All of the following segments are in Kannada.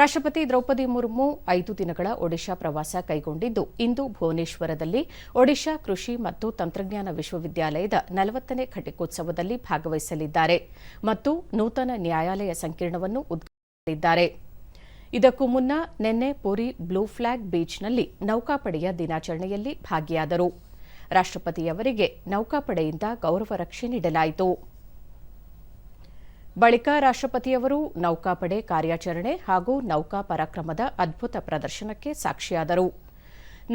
ರಾಷ್ಟ್ರಪತಿ ದ್ರೌಪದಿ ಮುರ್ಮು ಐದು ದಿನಗಳ ಒಡಿಶಾ ಪ್ರವಾಸ ಕೈಗೊಂಡಿದ್ದು, ಇಂದು ಭುವನೇಶ್ವರದಲ್ಲಿ ಒಡಿಶಾ ಕೃಷಿ ಮತ್ತು ತಂತ್ರಜ್ಞಾನ ವಿಶ್ವವಿದ್ಯಾಲಯದ ನಲವತ್ತನೇ ಘಟಿಕೋತ್ಸವದಲ್ಲಿ ಭಾಗವಹಿಸಲಿದ್ದಾರೆ ಮತ್ತು ನೂತನ ನ್ಯಾಯಾಲಯ ಸಂಕೀರ್ಣವನ್ನು ಉದ್ಘಾಟಿಸಲಿದ್ದಾರೆ. ಇದಕ್ಕೂ ಮುನ್ನ ನಿನ್ನೆ ಪುರಿ ಬ್ಲೂ ಫ್ಲಾಗ್ ಬೀಚ್ನಲ್ಲಿ ನೌಕಾಪಡೆಯ ದಿನಾಚರಣೆಯಲ್ಲಿ ಭಾಗಿಯಾದರು. ರಾಷ್ಟ್ರಪತಿಯವರಿಗೆ ನೌಕಾಪಡೆಯಿಂದ ಗೌರವ ರಕ್ಷೆ ನೀಡಲಾಯಿತು. ಬಳಿಕ ರಾಷ್ಟ್ರಪತಿಯವರು ನೌಕಾಪಡೆ ಕಾರ್ಯಾಚರಣೆ ಹಾಗೂ ನೌಕಾ ಪರಾಕ್ರಮದ ಅದ್ಭುತ ಪ್ರದರ್ಶನಕ್ಕೆ ಸಾಕ್ಷಿಯಾದರು.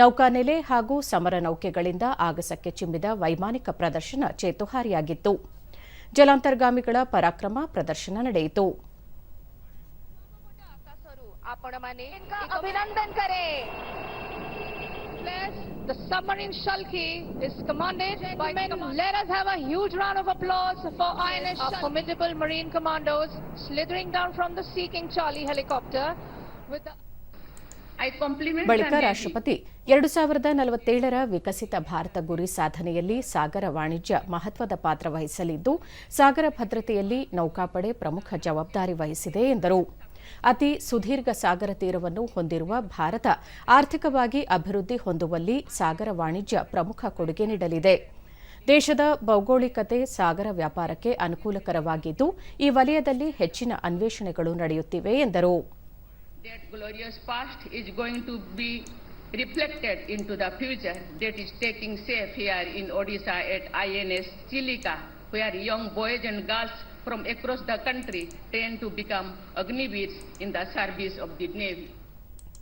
ನೌಕಾನೆಲೆ ಹಾಗೂ ಸಮರ ನೌಕೆಗಳಿಂದ ಆಗಸಕ್ಕೆ ಚಿಮ್ಮಿದ ವೈಮಾನಿಕ ಪ್ರದರ್ಶನ ಚೇತುಹಾರಿಯಾಗಿತ್ತು. ಜಲಾಂತರ್ಗಾಮಿಗಳ ಪರಾಕ್ರಮ ಪ್ರದರ್ಶನ ನಡೆಯಿತು. place. The submarine Shalki is commanded Gentlemen, by. Command. Let us have a huge round of applause for yes, INS yes, our formidable marine commandos slithering down from the Seeking Charlie helicopter with the ಬಳಿಕ ರಾಷ್ಟಪತಿ ಎರಡು ಸಾವಿರದ ನಲವತ್ತೇಳರ ವಿಕಸಿತ ಭಾರತ ಗುರಿ ಸಾಧನೆಯಲ್ಲಿ ಸಾಗರ ವಾಣಿಜ್ಯ ಮಹತ್ವದ ಪಾತ್ರ ವಹಿಸಲಿದ್ದು ಸಾಗರ ಭದ್ರತೆಯಲ್ಲಿ ನೌಕಾಪಡೆ ಪ್ರಮುಖ ಜವಾಬ್ದಾರಿ ವಹಿಸಿದೆ ಎಂದರು ಅತಿ ಸುದೀರ್ಘ ಸಾಗರ ತೀರವನ್ನು ಹೊಂದಿರುವ ಭಾರತ ಆರ್ಥಿಕವಾಗಿ ಅಭಿವೃದ್ಧಿ ಹೊಂದುವಲ್ಲಿ ಸಾಗರ ವಾಣಿಜ್ಯ ಪ್ರಮುಖ ಕೊಡುಗೆ ನೀಡಲಿದೆ. ದೇಶದ ಭೌಗೋಳಿಕತೆ ಸಾಗರ ವ್ಯಾಪಾರಕ್ಕೆ ಅನುಕೂಲಕರವಾಗಿದ್ದು ಈ ವಲಯದಲ್ಲಿ ಹೆಚ್ಚಿನ ಅನ್ವೇಷಣೆಗಳು ನಡೆಯುತ್ತಿವೆ ಎಂದರು. Reflected into the future. That is taking shape here in Odisha at INS Chilika, where young boys and girls from across the country train to become Agniveers in the service of the Navy.